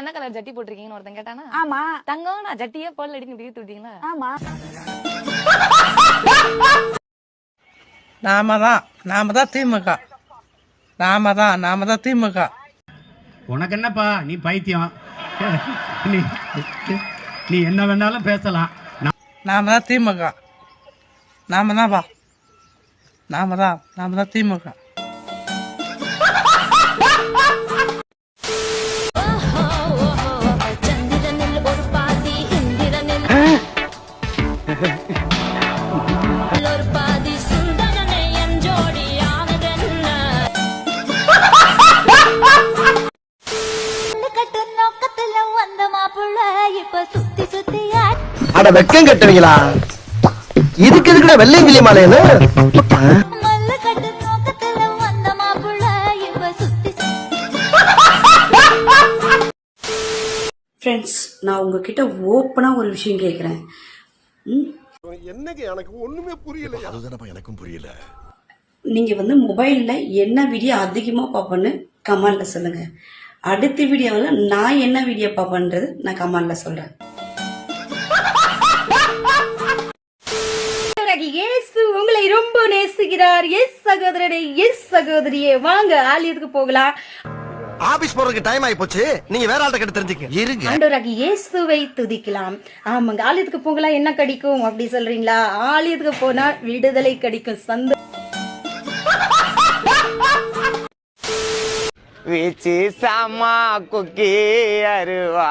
என்ன கலர் ஜட்டி போட்டிருக்கீங்கன்னு ஒருத்தன் கேட்டானா? ஆமா. தங்கம் நான் ஜட்டியே போல் அடிக்க முடிய விட்டீங்களா ஆமா. நாம தான் நாம தான் திமுக. நாம தான் நாம தான் திமுக. உனக்கு என்னப்பா நீ பைத்தியம். நீ நீ என்ன வேணாலும் பேசலாம். நாம தான் திமுக. நாம தான் பா நாம தான் நாம தான் திமுக. அட வெக்கம் கட்டுவீங்களா? இதுக்கு எதுக்குடா வெள்ளை கிளி மாலைன்னு? ஃப்ரெண்ட்ஸ் நான் உங்ககிட்ட ஓப்பனாக ஒரு விஷயம் கேட்குறேன் அதுதானப்பா எனக்கும் புரியல. நீங்கள் வந்து மொபைலில் என்ன வீடியோ அதிகமாக பார்ப்பேன்னு கமெண்டில் சொல்லுங்கள் அடுத்த வீடியோவில் நான் என்ன வீடியோ பார்ப்பேன்றது நான் கமெண்டில் சொல்கிறேன் இயேசு உங்களை ரொம்ப நேசிக்கிறார். எஸ் சகோதரனே எஸ் சகோதரியே வாங்க ஆலயத்துக்கு போகலாம். ஆபீஸ் போறதுக்கு டைம் ஆயி போச்சு. நீங்க வேற ஆள்கிட்ட கிட்ட தெரிஞ்சுக்க. இருங்க. ஆண்டவராகி இயேசுவை துதிக்கலாம். ஆமாங்க ஆலயத்துக்கு போகலாம்? என்ன கிடைக்கும்? அப்படி சொல்றீங்களா? ஆலயத்துக்கு போனா விடுதலை கிடைக்கும் சந்த வீச்சு சாமா குக்கி அருவா.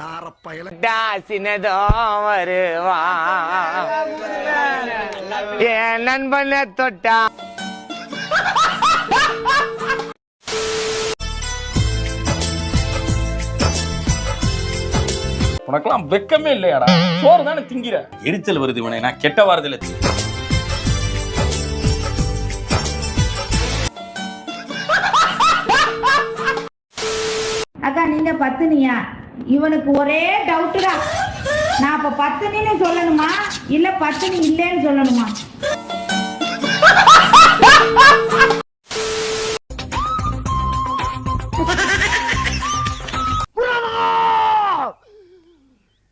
நாரப்பயல. டாசினதோ வருவா. என் நண்பனை தொட்டா. உனக்கெல்லாம் வெக்கமே இல்லையாடா? சோறு தானே திங்கிற? எரிச்சல் வருது இவனை நான் கெட்ட வாரதில்ல அக்கா நீங்க பத்துனியா? இவனுக்கு ஒரே டவுட்டுடா நான் அப்ப பத்துனின்னு சொல்லணுமா? இல்ல பத்தினி இல்லைன்னு சொல்லணுமா?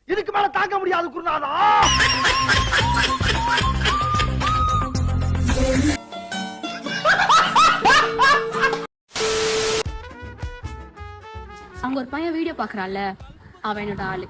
இதுக்கு மேல தாங்க முடியாது குருநாதா! அங்க ஒரு பையன் வீடியோ பாக்குறான்ல அவன் என்னோட ஆளு